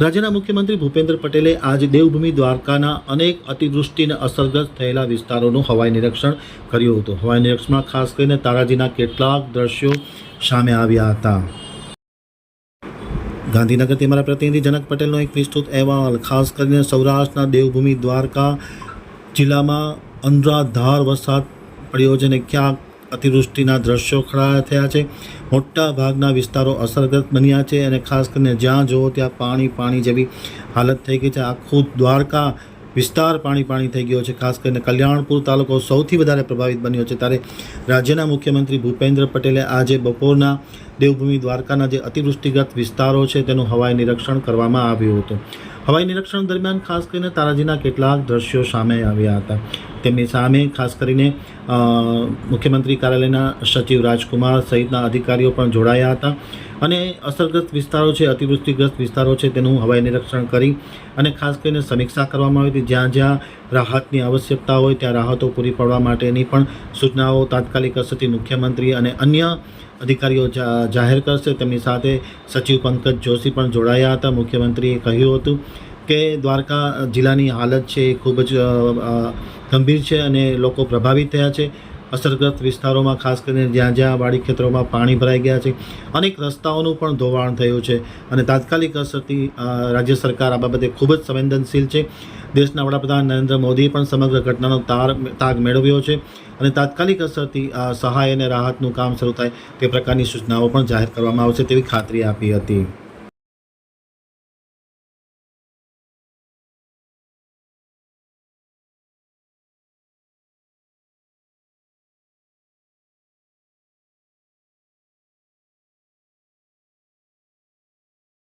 રાજ્યના મુખ્યમંત્રી ભૂપેન્દ્ર પટેલે આજે દેવભૂમિ દ્વારકાના અનેક અતિવૃષ્ટિને અસરગ્રસ્ત થયેલા વિસ્તારોનું હવાઈ નિરીક્ષણ કર્યું હતું. હવાઈ નિરીક્ષણમાં ખાસ કરીને તારાજીના કેટલાક દ્રશ્યો સામે આવ્યા હતા. ગાંધીનગરથી અમારા પ્રતિનિધિ જનક પટેલનો એક વિસ્તૃત અહેવાલ, ખાસ કરીને સૌરાષ્ટ્રના દેવભૂમિ દ્વારકા જિલ્લામાં અનરાધાર વરસાદ પડ્યો છે અને ક્યાંક અતિવૃષ્ટિના દ્રશ્યો ખડા થયા છે. મોટા ભાગના વિસ્તારો અસરગ્રસ્ત બન્યા છે અને ખાસ કરીને જ્યાં જુઓ ત્યાં પાણી પાણી જેવી હાલત થઈ ગઈ છે. આખું દ્વારકા વિસ્તાર પાણી પાણી થઈ ગયો છે. ખાસ કરીને કલ્યાણપુર તાલુકો સૌથી વધારે પ્રભાવિત બન્યો છે. ત્યારે રાજ્યના મુખ્યમંત્રી ભૂપેન્દ્ર પટેલે આજે બપોરના દેવભૂમિ દ્વારકાના જે અતિવૃષ્ટિગત વિસ્તારો છે તેનું હવાઈ નિરીક્ષણ કરવામાં આવ્યું હતું. હવાઈ નિરીક્ષણ દરમિયાન ખાસ કરીને તારાજીના કેટલાક દ્રશ્યો સામે આવ્યા હતા. તેમની સામે ખાસ કરીને મુખ્યમંત્રી કાર્યાલયના સચિવ રાજકુમાર સહિતના અધિકારીઓ પણ જોડાયા હતા અને અસરગ્રસ્ત વિસ્તારો છે, અતિવૃષ્ટિગ્રસ્ત વિસ્તારો છે તેનું હવાઈ નિરીક્ષણ કરી અને ખાસ કરીને સમીક્ષા કરવામાં આવી હતી. જ્યાં જ્યાં રાહતની આવશ્યકતા હોય ત્યાં રાહતો પૂરી પાડવા માટેની પણ સૂચનાઓ તાત્કાલિક અસરથી મુખ્યમંત્રી અને અન્ય અધિકારીઓ જાહેર કરશે. તેમની સાથે સચિવ પંકજ જોશી પણ જોડાયા હતા. મુખ્યમંત્રીએ કહ્યું હતું કે દ્વારકા જિલ્લાની હાલત છે એ ખૂબ જ ગંભીર છે અને લોકો પ્રભાવિત થયા છે. અસરગ્રસ્ત વિસ્તારોમાં, ખાસ કરીને જ્યાં જ્યાં વાડી ખેતરોમાં પાણી ભરાઈ ગયા છે, અનેક રસ્તાઓનું પણ ધોવાણ થયું છે. અને તાત્કાલિક અસરથી રાજ્ય સરકાર આ બાબતે ખૂબ જ સંવેદનશીલ છે. દેશના વડાપ્રધાન નરેન્દ્ર મોદીએ પણ સમગ્ર ઘટનાનો તાર, તાગ મેળવ્યો છે અને તાત્કાલિક અસરથી સહાય અને રાહતનું કામ શરૂ થાય તે પ્રકારની સૂચનાઓ પણ જાહેર કરવામાં આવશે તેવી ખાતરી આપી હતી.